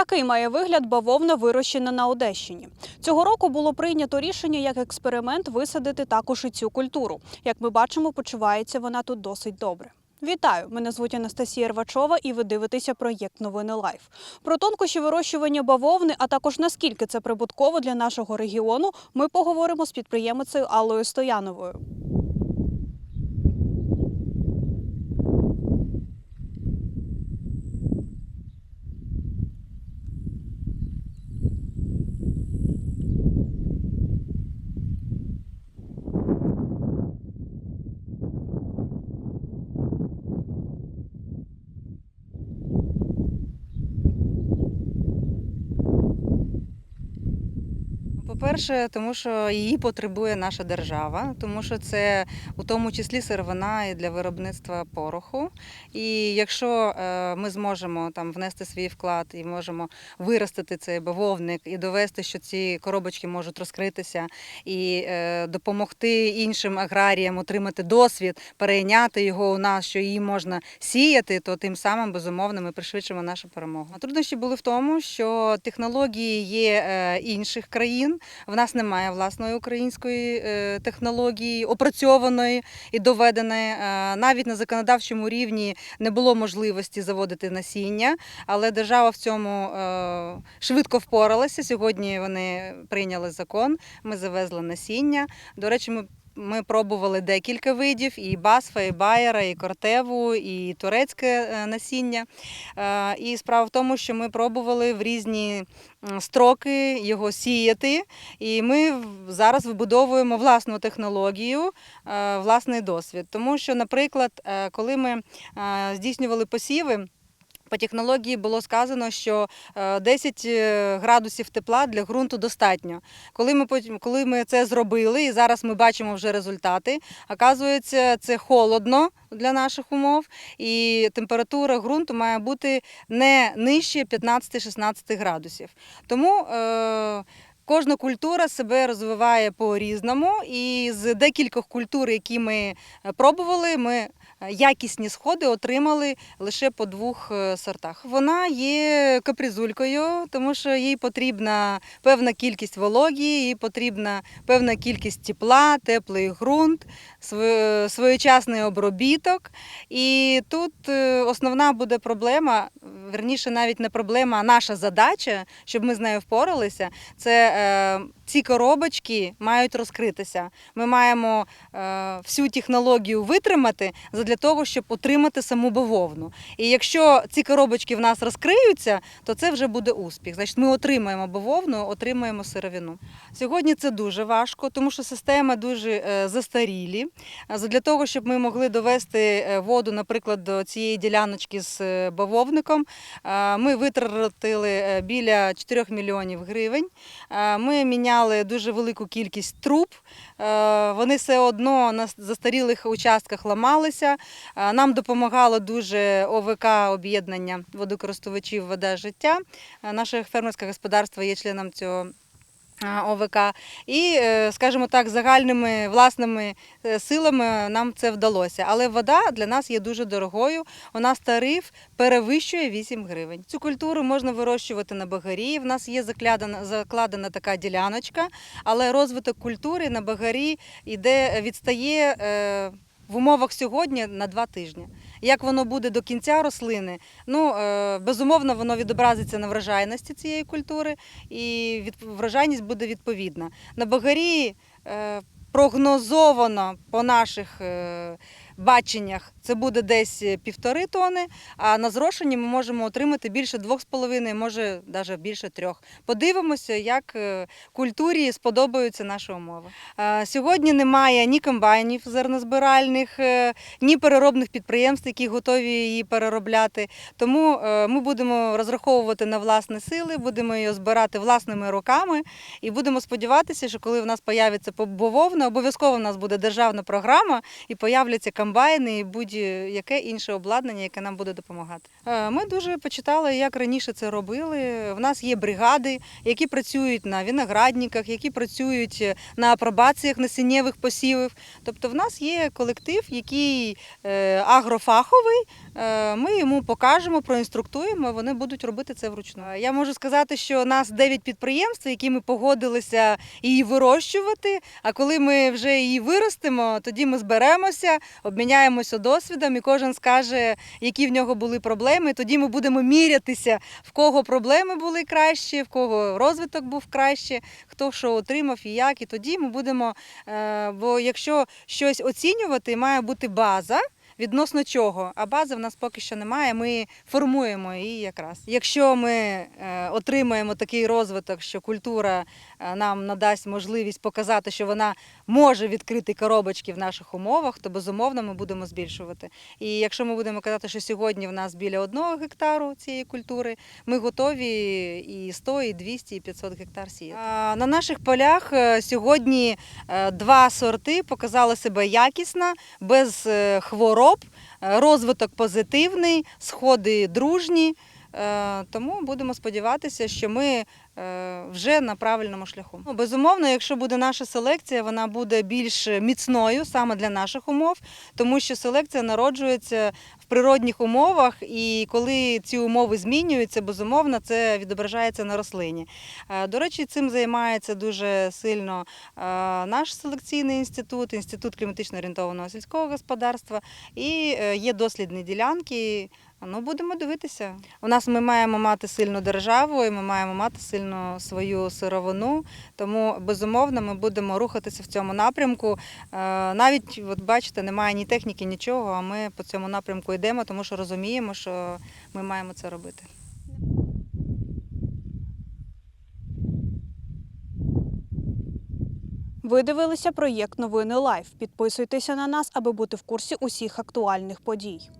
Такий має вигляд бавовна, вирощена на Одещині. Цього року було прийнято рішення як експеримент висадити також і цю культуру. Як ми бачимо, почувається вона тут досить добре. Вітаю! Мене звуть Анастасія Рвачова, і ви дивитеся проєкт Новини Лайф. Про тонкощі вирощування бавовни, а також наскільки це прибутково для нашого регіону, ми поговоримо з підприємицею Аллою Стояновою. По-перше, тому що її потребує наша держава, тому що це у тому числі сировина і для виробництва пороху. І якщо е, ми зможемо там внести свій вклад і можемо виростити цей бавовник і довести, що ці коробочки можуть розкритися і е, допомогти іншим аграріям отримати досвід, перейняти його у нас, що її можна сіяти, то тим самим безумовно ми пришвидшимо нашу перемогу. Труднощі були в тому, що технології є е, інших країн. В нас немає власної української е, технології, опрацьованої і доведеної. Е, Навіть на законодавчому рівні не було можливості заводити насіння, але держава в цьому е, швидко впоралася. Сьогодні вони прийняли закон. Ми завезли насіння. До речі, ми. Ми пробували декілька видів: і басфа, і байера, і кортеву, і турецьке е, насіння. Е, І справа в тому, що ми пробували в різні строки його сіяти. І ми зараз вибудовуємо власну технологію, е, власний досвід. Тому що, наприклад, коли ми здійснювали посіви. По технології було сказано, що е, 10 градусів тепла для ґрунту достатньо. Коли ми коли ми це зробили, і зараз ми бачимо вже результати, оказується, це холодно для наших умов, і температура ґрунту має бути не нижче 15-16 градусів. Тому е, Кожна культура себе розвиває по-різному, і з декількох культур, які ми е, пробували, ми е, якісні сходи отримали лише по двох е, сортах. Вона є капризулькою, тому що їй потрібна певна кількість вологі, їй потрібна певна кількість тепла, теплий ґрунт, своєчасний обробіток. І тут е, основна буде проблема, верніше навіть не проблема, а наша задача, щоб ми з нею впоралися. Це е, ці коробочки мають розкритися. Ми маємо всю технологію витримати для того, щоб отримати саму бавовну. І якщо ці коробочки в нас розкриються, то це вже буде успіх. Значить, ми отримаємо бавовну, отримаємо сировину. Сьогодні це дуже важко, тому що системи дуже е, застарілі. Для того, щоб ми могли довести е, воду, наприклад, до цієї діляночки з е, бавовником, ми витратили біля 4 мільйонів гривень. Ми міняли дуже велику кількість труб. Е, Вони все одно на застарілих участках ламалися. Е, Нам допомагало дуже ОВК об'єднання водокористувачів вода життя. Е, Наше фермерське господарство є членом цього. Е, ОВК і, е, скажімо так, загальними власними е, силами нам це вдалося. Але вода для нас є дуже дорогою. У нас тариф перевищує 8 гривень. Цю культуру можна вирощувати на багарі. В нас є закладена, закладена така діляночка, але розвиток культури на багарі йде, відстає в умовах сьогодні на два тижні. Як воно буде до кінця рослини? Ну е, безумовно, воно відобразиться на врожайності цієї культури, і врожайність буде відповідна. На багарі е, прогнозовано по наших е, баченнях це буде десь півтори тони, а на зрошенні ми можемо отримати більше двох з половиною, може навіть більше трьох. Подивимося, як е, культурі сподобаються наші умови. Е, Сьогодні немає ні комбайнів зернозбиральних, е, ні переробних підприємств, які готові її переробляти. Тому е, ми будемо розраховувати на власні сили, будемо її збирати власними руками і будемо сподіватися, що коли в нас появиться бавовна, обов'язково в нас буде державна програма і появляться комбайни. Комбайни і будь-яке інше обладнання, яке нам буде допомагати. Е, Ми дуже почитали, як раніше це робили. В нас є бригади, які працюють на виноградниках, які працюють на апробаціях насіннєвих посівів. Тобто, в нас є колектив, який е, агрофаховий. Е, Ми йому покажемо, проінструктуємо. Вони будуть робити це вручну. Е, Я можу сказати, що у нас 9 підприємств, які ми погодилися її вирощувати. А коли ми вже її виростимо, тоді ми зберемося, досвідом, і кожен скаже, які в нього були проблеми. Тоді ми будемо мірятися, в кого проблеми були кращі, в кого розвиток був краще, хто що отримав і як. І тоді ми будемо. е, Бо якщо щось оцінювати, має бути база. Відносно чого, а бази в нас поки що немає. Ми формуємо її якраз. Якщо ми е, отримаємо такий розвиток, що культура е, нам надасть можливість показати, що вона може відкрити коробочки в наших умовах, то безумовно ми будемо збільшувати. І якщо ми будемо казати, що сьогодні в нас біля одного гектару цієї культури, ми готові і 100, і 200, і 500 гектар сіяти. На наших полях е, сьогодні два сорти показали себе якісно, без е, хвороб, розвиток позитивний, сходи дружні. Е, Тому будемо сподіватися, що ми вже на правильному шляху. Ну, Безумовно, якщо буде наша селекція, вона буде більш міцною саме для наших умов, тому що селекція народжується в природних умовах, і коли ці умови змінюються, безумовно, це відображається на рослині. Е, До речі, цим займається дуже сильно е, наш селекційний інститут, інститут кліматично орієнтованого сільського господарства, і е, є дослідні ділянки. Ну, будемо дивитися. У нас ми маємо мати сильну державу, і ми маємо мати сильну свою сировину. Тому безумовно ми будемо рухатися в цьому напрямку. Е, Навіть, от бачите, немає ні техніки, нічого. А ми по цьому напрямку йдемо, тому що розуміємо, що ми маємо це робити. Ви дивилися проєкт Новини Лайф. Підписуйтеся на нас, аби бути в курсі усіх актуальних подій.